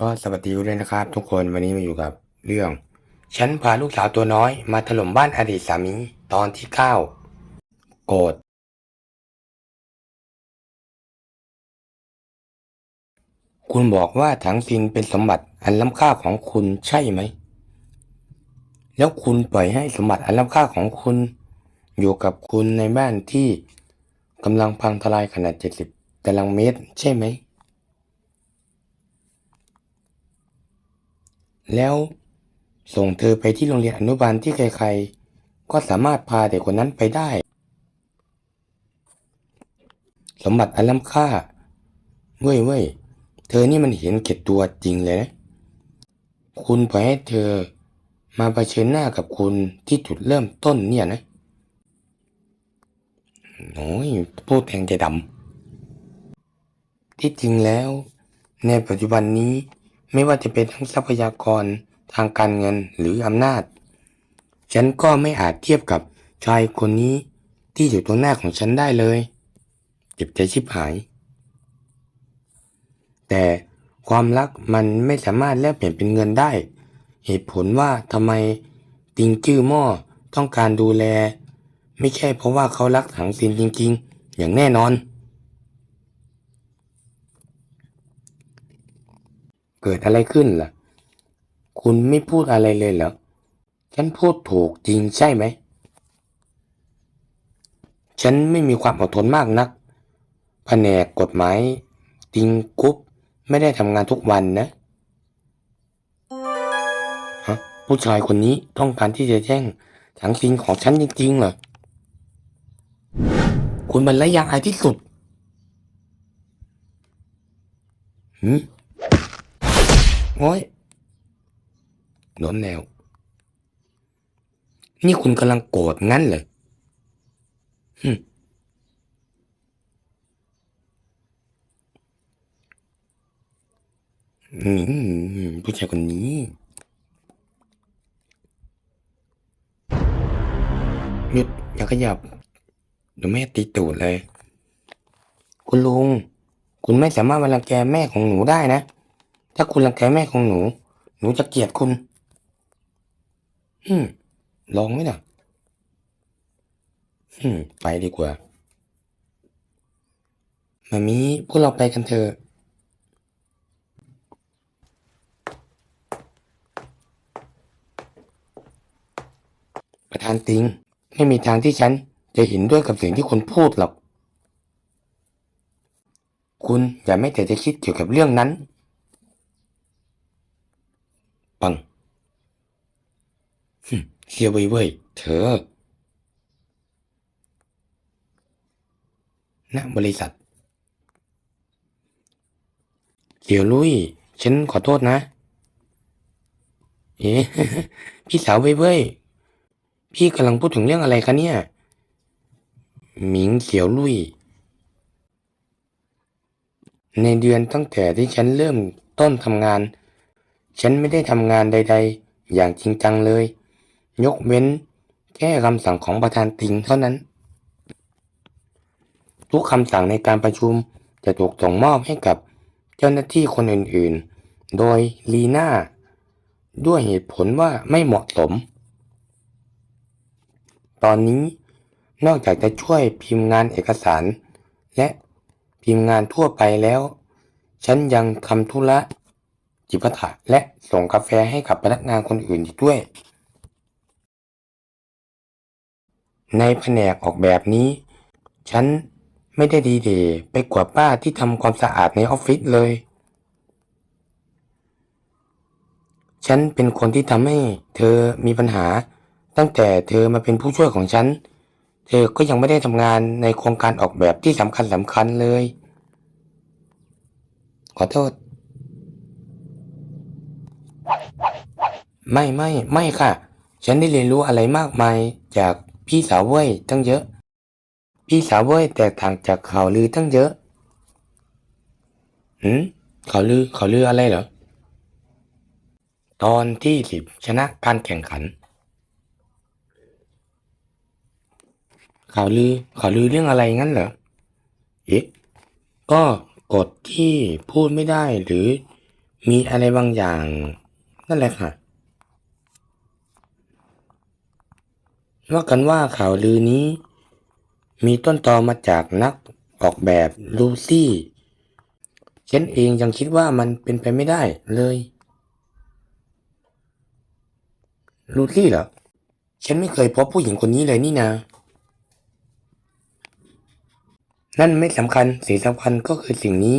ก็สวัสดีด้วยนะครับ ทุกคนวันนี้มาอยู่กับเรื่อง ฉันพาลูกสาวตัวน้อยมาถล่มบ้านอดีตสามีตอนที่เก้าโกรธคุณบอกว่าถังซินเป็นสมบัติอันล้ำค่าของคุณใช่ไหม แล้วคุณปล่อยให้สมบัติอันล้ำค่าของคุณ อยู่กับคุณในบ้านที่กำลังพังทลายขนาด70ตารางเมตร ใช่ไหม แล้วส่งเธอไปที่โรงเรียนอนุบาลที่ใครๆ ก็สามารถพาเด็กคนนั้นไปได้ สมบัติอันล้ำค่าเว้ยเว้ยเธอนี่มันเห็นเก็ดตัวจริงเลยนะ คุณปล่อยให้เธอมาเผชิญหน้ากับคุณที่จุดเริ่มต้นเนี่ยนะโอ้ยพูดแทงใจดำที่จริงแล้ว ในปัจจุบันนี้ ไม่ว่าจะเป็นทั้งทรัพยากรทางการเงินหรืออำนาจ ฉันก็ไม่อาจเทียบกับชายคนนี้ที่อยู่ตรงหน้าของฉันได้เลย เจ็บใจชิบหาย แต่ความรักมันไม่สามารถแลกเปลี่ยนเป็นเงินได้ เหตุผลว่าทำไมติงจื้อหม้อต้องการดูแล ไม่ใช่เพราะว่าเขารักถังซินจริง ๆ อย่างแน่นอน เกิดอะไรขึ้นล่ะ คุณไม่พูดอะไรเลยเหรอ ฉันพูดถูกจริงใช่ไหม ฉันไม่มีความอดทนมากนัก แผนกกฎหมายติงกุ๊บไม่ได้ทำงานทุกวันนะฮะผู้ชายคนนี้ต้องการที่จะแย่งถังซิงของฉันจริงๆเหรอ คุณมันระยะอายที่สุดหืม โอ้ยโดนแนว นี่คุณกำลังโกรธงั้นเหรอหึอืมผู้ชายคนนี้หยุดอย่าขยับเดี๋ยวแม่ตีตูดเลย คุณลุง คุณไม่สามารถมารังแกแม่ของหนูได้นะ ถ้าคุณรังแกแม่ของหนู หนูจะเกลียดคุณ อืม ลองไหมนะอืม ไปดีกว่ามามีพวกเราไปกันเถอะประธานติง ไม่มีทางที่ฉันจะเห็นด้วยกับสิ่งที่คุณพูดหรอก คุณอย่าไม่แต่จะคิดเกี่ยวกับเรื่องนั้น ปังหึ เชียเว่ยเว่ยเธอ ณ บริษัทเดี๋ยวลุย ฉันขอโทษนะ เอ๊ะ พี่สาวเว่ยเว่ยพี่กำลังพูดถึงเรื่องอะไรคะเนี่ย หมิงเขียวลุย ในเดือนตั้งแต่ที่ฉันเริ่มต้นทำงาน ฉันไม่ได้ทำงานใด ๆ อย่างจริงจังเลย ยกเว้นแค่คำสั่งของประธานติงเท่านั้น ทุกคำสั่งในการประชุมจะถูกส่งมอบให้กับเจ้าหน้าที่คนอื่นๆ โดยลีน่า ด้วยเหตุผลว่าไม่เหมาะสม ตอนนี้นอกจากจะช่วยพิมพ์งานเอกสาร และพิมพ์งานทั่วไปแล้ว ฉันยังทำธุระจิปาถะและส่งกาแฟให้กับพนักงานคนอื่นอีกด้วย ในแผนกออกแบบนี้ ฉันไม่ได้ดีเดยไปกว่าป้าที่ทำความสะอาดในออฟฟิศเลย ฉันเป็นคนที่ทำให้เธอมีปัญหา ตั้งแต่เธอมาเป็นผู้ช่วยของฉัน เธอก็ยังไม่ได้ทำงานในโครงการออกแบบที่สำคัญสำคัญเลย ขอโทษ ไม่ไม่ไม่ค่ะ ฉันได้เรียนรู้อะไรมากมายจาก พี่สาวเว้ยตั้งเยอะ พี่สาวเว้ยแตกต่างจากข่าวลือตั้งเยอะหืมข่าวลือข่าวลืออะไรเหรอ ตอนที่สิบชนะการแข่งขัน ข่าวลือข่าวลือเรื่องอะไรงั้นเหรอ เอ๊ะ ก็กฎที่พูดไม่ได้หรือมีอะไรบางอย่าง นั่นแหละค่ะ ว่ากันว่าข่าวลือนี้ มีต้นตอมาจากนักออกแบบลูซี่ฉันเองยังคิดว่ามันเป็นไปไม่ได้เลยลูซี่เหรอฉันไม่เคยพบผู้หญิงคนนี้เลยนี่นานั่นไม่สำคัญสิ่งสำคัญก็คือสิ่งนี้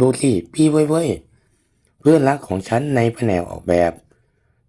ดูสิพี่เว้ยเว้ยเพื่อนรักของฉันในแผนกออกแบบ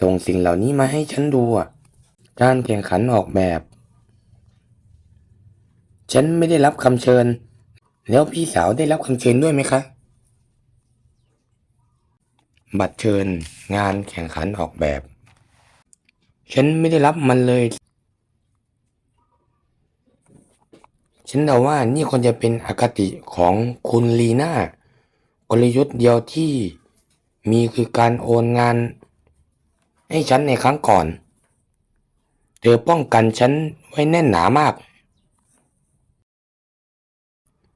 ส่งสิ่งเหล่านี้มาให้ฉันดูอะ การแข่งขันออกแบบ ฉันไม่ได้รับคำเชิญ แล้วพี่สาวได้รับคำเชิญด้วยไหมคะ บัตรเชิญงานแข่งขันออกแบบ ฉันไม่ได้รับมันเลย ฉันเดาว่านี่ควรจะเป็นอคติของคุณลีน่ากลยุทธ์เดียวที่มีคือการโอนงาน ให้ฉันในครั้งก่อน เธอป้องกันฉันไว้แน่นหนามาก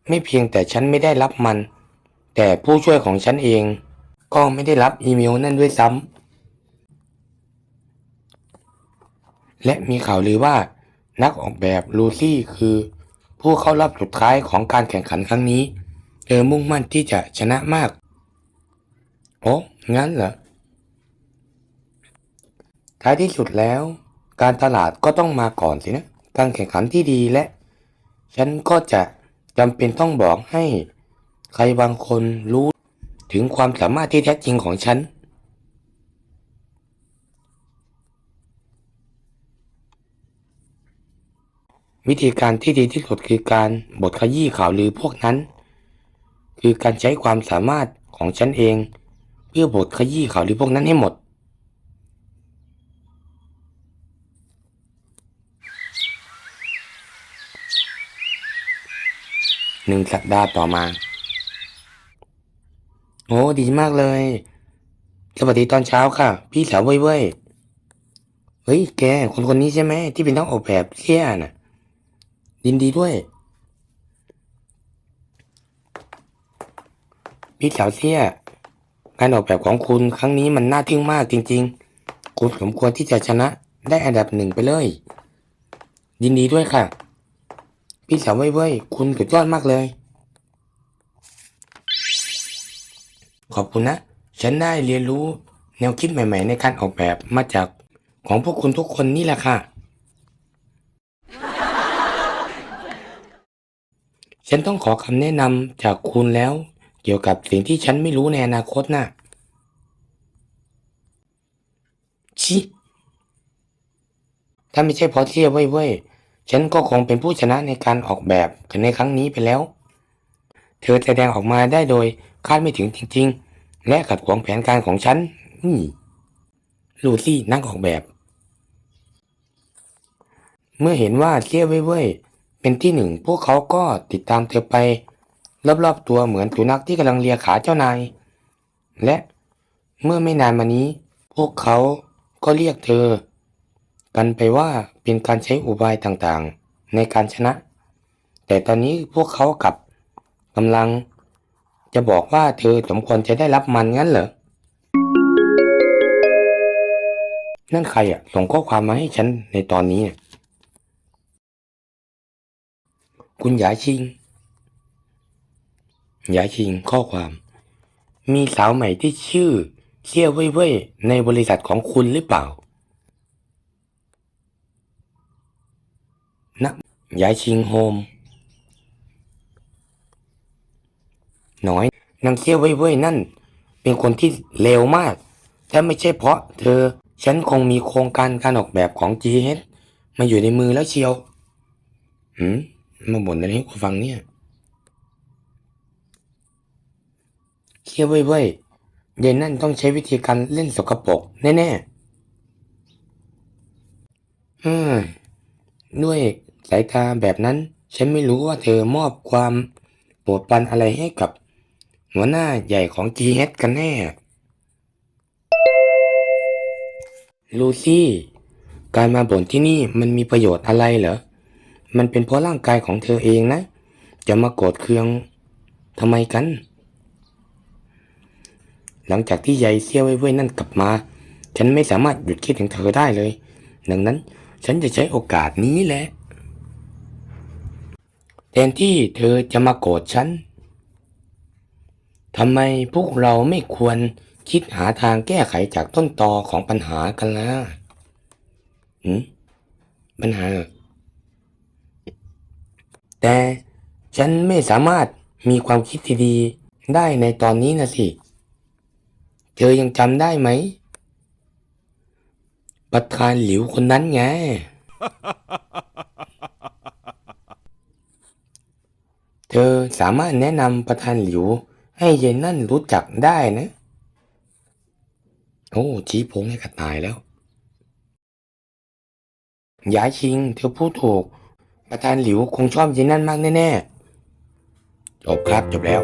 ไม่เพียงแต่ฉันไม่ได้รับมัน แต่ผู้ช่วยของฉันเอง ก็ไม่ได้รับอีเมลนั่นด้วยซ้ำ และมีข่าวลือว่านักออกแบบลูซี่คือผู้เข้ารอบสุดท้ายของการแข่งขันครั้งนี้ เธอมุ่งมั่นที่จะชนะมาก โอ้งั้นเหรอ ท้ายที่สุดแล้ว การตลาดก็ต้องมาก่อนสินะ การแข่งขันที่ดีและ ฉันก็จะจำเป็นต้องบอกให้ ใครบางคนรู้ถึงความสามารถที่แท้จริงของฉัน วิธีการที่ดีที่สุดคือการบทขยี้ข่าวลือพวกนั้น คือการใช้ความสามารถของฉันเอง เพื่อบทขยี้ข่าวลือพวกนั้นให้หมด หนึ่งสัปดาห์ต่อมา โอ้ดีมากเลย สวัสดีตอนเช้าค่ะ พี่สาวเว้ยเว้ยเฮ้ยแก คนคนนี้ใช่ไหมที่เป็นนักออกแบบเที่ยน่ะยินดีด้วยพี่สาวเสี่ยการออกแบบของคุณครั้งนี้มันน่าทึ่งมากจริง ๆ คุณสมควรที่จะชนะได้อันดับหนึ่งไปเลย ยินดีด้วยค่ะ พี่สาวเว้เว้ยคุณสุดยอดมากเลย ขอบคุณนะ ฉันได้เรียนรู้แนวคิดใหม่ ๆ ในการออกแบบมาจากของพวกคุณทุกคนนี่แหละค่ะ ฉันต้องขอคำแนะนำจากคุณแล้ว เกี่ยวกับสิ่งที่ฉันไม่รู้ในอนาคตน่ะชิถ้าไม่ใช่เพราะเที่ยวเว้ย ฉันก็คงเป็นผู้ชนะในการออกแบบในครั้งนี้ไปแล้ว เธอแสดงออกมาได้โดยคาดไม่ถึงจริง ๆ และขัดขวางแผนการของฉันนี่ลูซี่นักออกแบบ เมื่อเห็นว่าเที่ยเว้ยเป็นที่หนึ่งพวกเขาก็ติดตามเธอไป รอบๆตัวเหมือนสุนัขที่กำลังเลียขาเจ้านาย และเมื่อไม่นานมานี้ พวกเขาก็เรียกเธอ กันไปว่าเป็นการใช้อุบายต่างๆ ในการชนะ แต่ตอนนี้พวกเขากลับกำลัง จะบอกว่าเธอสมควรจะได้รับมันงั้นเหรอ นั่นใครอะ ส่งข้อความมาให้ฉันในตอนนี้เนี่ยคุณหยาชิงหยาชิงข้อความ มีสาวใหม่ที่ชื่อเชี่ยเว่ยเว่ยในบริษัทของคุณหรือเปล่า นะหยาชิงโฮม น้อย นางเชี่ยเว่ยเว่ยนั่น เป็นคนที่เลวมาก ถ้าไม่ใช่เพราะเธอ ฉันคงมีโครงการการออกแบบของ GH มาอยู่ในมือแล้วเชียว หืม มาบ่นอะไรให้กูฟังเนี่ยเชี่ยเว่ยเว่ยเย็นนั่นต้องใช้วิธีการเล่นสกปรกแน่ๆอืมด้วย สายตาแบบนั้น ฉันไม่รู้ว่าเธอมอบความโปรดปรานอะไรให้กับ หัวหน้าใหญ่ของ GH กันแน่ ลูซี่ การมาบ่นที่นี่มันมีประโยชน์อะไรเหรอ มันเป็นเพราะร่างกายของเธอเองนะ จะมาโกรธเคืองทำไมกัน หลังจากที่ยายเซี่ยวเว่ยนั่นกลับมา ฉันไม่สามารถหยุดคิดถึงเธอได้เลย ดังนั้น ฉันจะใช้โอกาสนี้แหละ แทนที่เธอจะมาโกรธฉันทำไมพวกเราไม่ควรคิดหาทางแก้ไขจากต้นตอของปัญหากันล่ะหืมปัญหา แต่ฉันไม่สามารถมีความคิดที่ดีได้ในตอนนี้นะสิ เธอยังจำได้ไหม ประธานหลิวคนนั้นไง เธอสามารถแนะนำประธานหลิว ให้เย็นนั่นรู้จักได้นะ โอ้ชี้พงให้กระต่ายแล้วยายชิง เธอพูดถูก ประธานหลิวคงชอบเย็นนั่นมากแน่ๆจบครับจบแล้ว